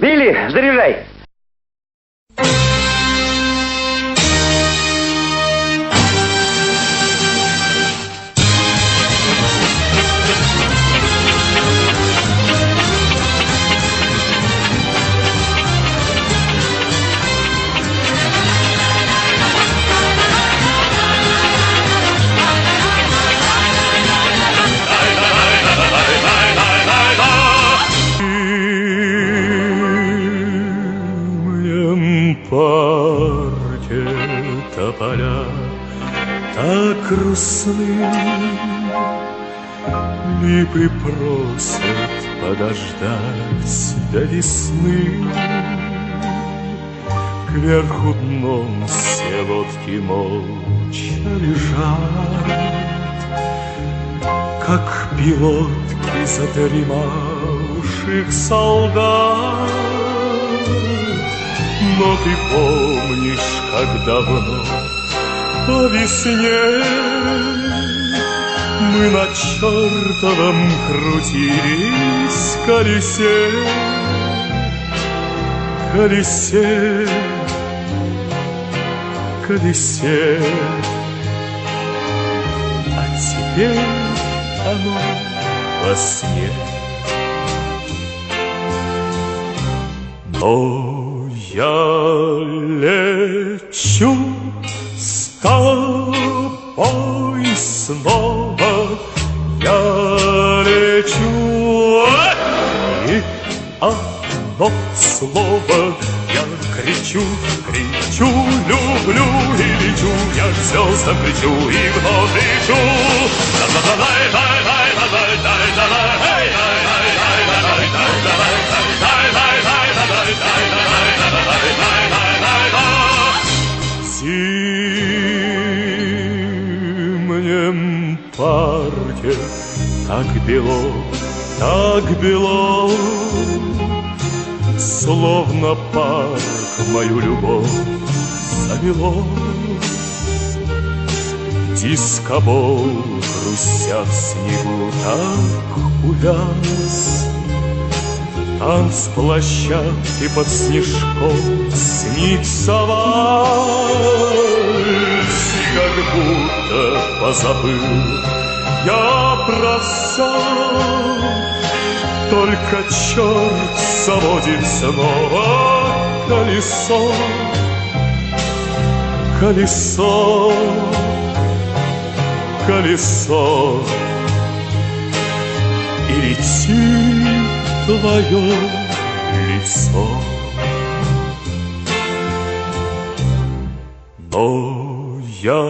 Билли, заряжай! Парке тополя так грустны, Липы просят подождать до весны. Кверху дном все лодки молча лежат, Как пилотки задремавших солдат. Но ты помнишь, как давно. По весне Мы на чертовом крутились колесе. Колесе, колесе. А теперь оно во сне. Но я лечу с тобой снова, я лечу, и одно слово. Я кричу, кричу, люблю и лечу, я к звездам кричу и вновь лечу. В парке так бело, так бело, Словно парк мою любовь замело. Дискобол, хрустя в снегу, так увяз, Танцплощадки под снежком снится вальс, И как будто позабыл. Я про все, Только черт заводит снова. Колесо, Колесо, колесо, И летит твое лицо. Но я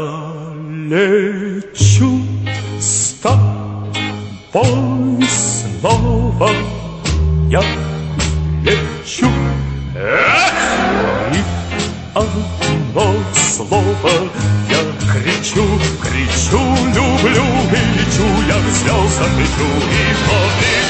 лечу с тобой снова, я лечу. Эх! И одно слово я кричу, кричу, люблю и лечу, я к звездам лечу и вновь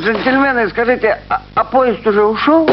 Джентльмены, скажите, а, а поезд уже ушел?